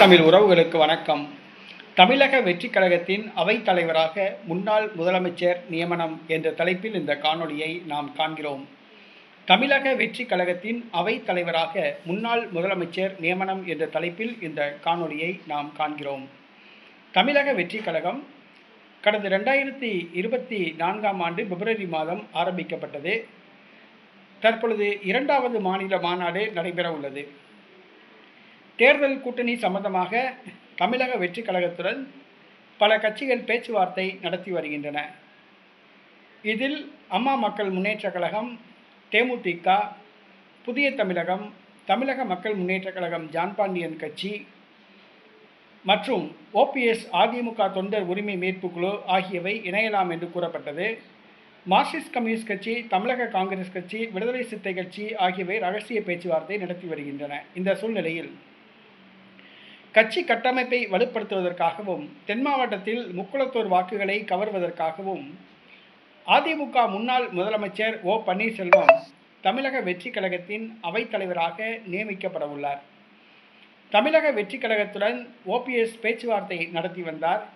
தமிழ் உறவுகளுக்கு வணக்கம். தமிழக வெற்றிக் கழகத்தின் அவைத் தலைவராக முன்னாள் முதலமைச்சர் நியமனம் என்ற தலைப்பில் இந்த காணொளியை நாம் காண்கிறோம். தமிழக வெற்றிக் கழகத்தின் அவைத் தலைவராக முன்னாள் முதலமைச்சர் நியமனம் என்ற தலைப்பில் இந்த காணொளியை நாம் காண்கிறோம். தமிழக வெற்றிக் கழகம் கடந்த ரெண்டாயிரத்தி இருபத்தி நான்காம் ஆண்டு பிப்ரவரி மாதம் ஆரம்பிக்கப்பட்டது. தற்பொழுது இரண்டாவது மாநில மாநாடு நடைபெற உள்ளது தேர்தல் கூட்டணி சம்பந்தமாக தமிழக வெற்றி கழகத்துடன் பல கட்சிகள் பேச்சுவார்த்தை நடத்தி வருகின்றன. இதில் அம்மா மக்கள் முன்னேற்றக் கழகம் தேமுதிக புதிய தமிழகம் தமிழக மக்கள் முன்னேற்றக் கழகம் ஜான் பாண்டியன் கட்சி மற்றும் ஓபிஎஸ் அதிமுக தொண்டர் உரிமை மீட்பு குழு ஆகியவை இணையலாம் என்று கூறப்பட்டது. மார்க்சிஸ்ட் கம்யூனிஸ்ட் கட்சி தமிழக காங்கிரஸ் கட்சி விடுதலை சித்தை கட்சி ஆகியவை ரகசிய பேச்சுவார்த்தை நடத்தி வருகின்றன. இந்த சூழ்நிலையில் கட்சி கட்டமைப்பை வலுப்படுத்துவதற்காகவும் தென் மாவட்டத்தில் முக்குளத்தூர் வாக்குகளை கவர்வதற்காகவும் அதிமுக முன்னாள் முதலமைச்சர் ஓ பன்னீர்செல்வம் தமிழக வெற்றிக் கழகத்தின் அவைத்தலைவராக நியமிக்கப்பட உள்ளார். தமிழக வெற்றிக் கழகத்துடன் ஓபிஎஸ் பேச்சுவார்த்தை நடத்தி வந்தார்.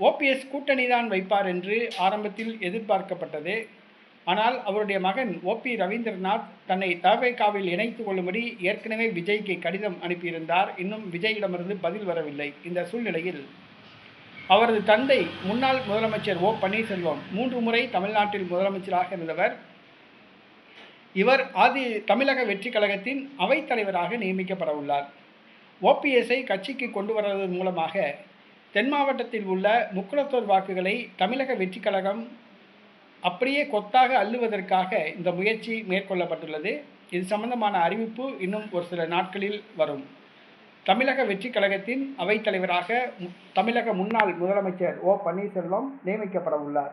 ஓபிஎஸ் கூட்டணிதான் வைப்பார் என்று ஆரம்பத்தில் எதிர்பார்க்கப்பட்டது. ஆனால் அவருடைய மகன் ஓபி ரவீந்திரநாத் தன்னை தவேகாவில் இணைத்துக் கொள்ளும்படி ஏற்கனவே விஜய்க்கு கடிதம் அனுப்பியிருந்தார். இன்னும் விஜயிடமிருந்து பதில் வரவில்லை. இந்த சூழ்நிலையில் அவரது தந்தை முன்னாள் முதலமைச்சர் ஓ பன்னீர்செல்வம் மூன்று முறை தமிழ்நாட்டில் முதலமைச்சராக இருந்தவர். இவர் ஆதி தமிழக வெற்றி கழகத்தின் அவைத்தலைவராக நியமிக்கப்பட உள்ளார். ஓபிஎஸ்ஐ கட்சிக்கு கொண்டு வருவதன் மூலமாக தென் மாவட்டத்தில் உள்ள முக்குளத்தோர் வாக்குகளை தமிழக வெற்றி கழகம் அப்படியே கொத்தாக அள்ளுவதற்காக இந்த முயற்சி மேற்கொள்ளப்பட்டுள்ளது. இது சம்பந்தமான அறிவிப்பு இன்னும் ஒரு சில நாட்களில் வரும். தமிழக வெற்றிக் கழகத்தின் அவைத்தலைவராக மு- தமிழக முன்னாள் முதலமைச்சர் ஓ பன்னீர்செல்வம் நியமிக்கப்பட உள்ளார்.